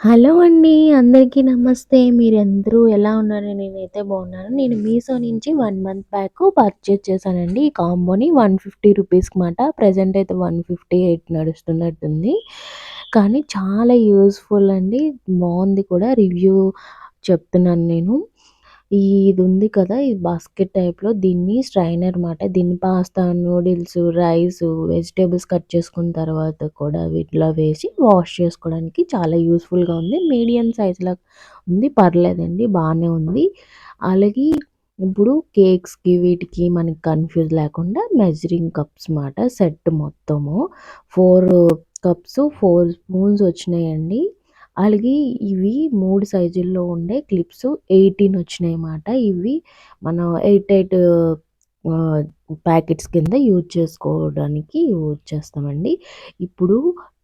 Hello అండి. అందరికీ నమస్తే. మీరందరూ ఎలా ఉన్నారు? నేనైతే బాగున్నాను. నేను మీషో నుంచి వన్ మంత్ బ్యాక్ పర్చేజ్ చేశానండి. ఈ కాంబోని 150 రూపీస్‌కి మాట. ప్రజెంట్ అయితే 158 నడుస్తున్నట్టుంది. కానీ చాలా యూస్ఫుల్ అండి. బాగుంది కూడా. రివ్యూ చెప్తున్నాను నేను. ఇది ఉంది కదా! ఈ బాస్కెట్ టైప్‌లో దీన్ని స్ట్రైనర్ మాట. దీన్ని pasta, noodles, rice, vegetables cut చేసుకున్న తర్వాత కూడా వీటిలో వేసి వాష్ చేసుకోవడానికి చాలా యూస్ఫుల్గా ఉంది. మీడియం సైజ్‌లో ఉంది. పర్లేదండి బాగానే ఉంది. అలాగే ఇప్పుడు కేక్స్‌కి వీటికి మనకి కన్‌ఫ్యూజ్ లేకుండా మెజరింగ్ కప్స్ మాట. సెట్ మొత్తము ఫోర్ కప్స్, ఫోర్ స్పూన్స్ వచ్చినాయండి. అలాగే ఇవి మూడు సైజుల్లో ఉండే క్లిప్స్ ఎయిటీన్ వచ్చినాయి అన్నమాట ఇవి మనం ఎయిట్ ఎయిట్ ప్యాకెట్స్ కింద యూజ్ చేసుకోవడానికి యూజ్ చేస్తామండి. ఇప్పుడు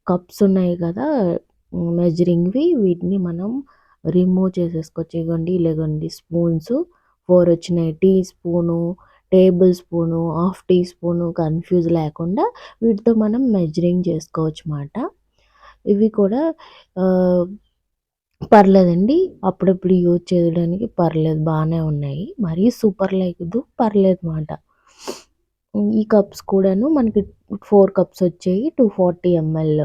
కప్స్ ఉన్నాయి కదా! మెజరింగ్‌వి వీటిని మనం రిమూవ్ చేసేసుకోవచ్చు. ఇగోండి ఇలాగండి స్పూన్స్ ఫోర్ వచ్చినాయి. Teaspoon, tablespoon, half teaspoon confuse లేకుండా వీటితో మనం మెజరింగ్ చేసుకోవచ్చు మాట. ఇవి కూడా పర్లేదండి. అప్పుడప్పుడు యూజ్ చేయడానికి పర్లేదు బాగానే ఉన్నాయి. మరీ సూపర్ లేదు. పర్లేదు మాట. ఈ కప్స్ కూడాను మనకి ఫోర్ కప్స్ వచ్చాయి. 240 ML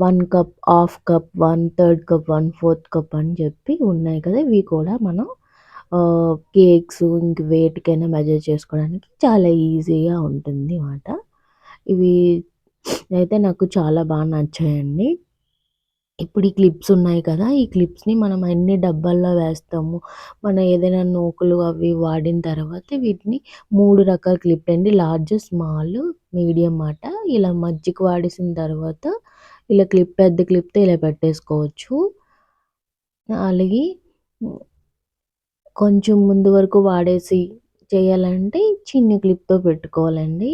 one cup, half cup, 1/3 cup, 1/4 cup అని చెప్పి ఉన్నాయి కదా! ఇవి కూడా మనం కేక్స్ ఇంక వేటికైనా మెజర్ చేసుకోవడానికి చాలా ఈజీగా ఉంటుంది మాట. ఇవి అయితే నాకు చాలా బాగా నచ్చాయండి. ఇప్పుడు ఈ క్లిప్స్ ఉన్నాయి కదా! ఈ క్లిప్స్‌ని మనం అన్ని డబ్బాల్లో వేస్తాము. మన ఏదైనా నూకలు అవి వాడిన తర్వాత వీటిని మూడు రకాల క్లిప్ అండి. లార్జ్, స్మాల్, మీడియం మాట. ఇలా మజ్జికి వాడేసిన తర్వాత ఇలా క్లిప్ పెద్ద క్లిప్‌తో ఇలా పెట్టేసుకోవచ్చు. అలాగే కొంచెం ముందు వరకు వాడేసి చేయాలంటే చిన్న క్లిప్‌తో పెట్టుకోవాలండి.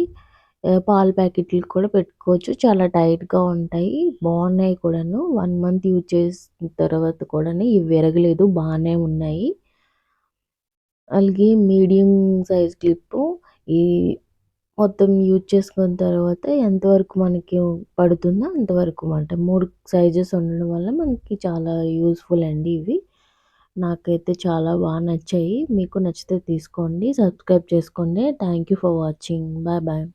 పాల ప్యాకెట్లు కూడా పెట్టుకోవచ్చు. చాలా టైట్‌గా ఉంటాయి. బాగున్నాయి కూడాను. వన్ మంత్ యూజ్ చేసిన తర్వాత కూడాను ఇవి విరగలేదు. బాగానే ఉన్నాయి. అలాగే మీడియం సైజ్ క్లిప్పు ఈ మొత్తం యూజ్ చేసుకున్న తర్వాత ఎంతవరకు మనకి పడుతుందో అంతవరకు మాట. మూడు సైజెస్ ఉండడం వల్ల మనకి చాలా యూస్ఫుల్ అండి ఇవి. నాకైతే చాలా బాగా నచ్చాయి. మీకు నచ్చితే తీసుకోండి. సబ్స్క్రైబ్ చేసుకోండి. Thank you for watching. Bye bye.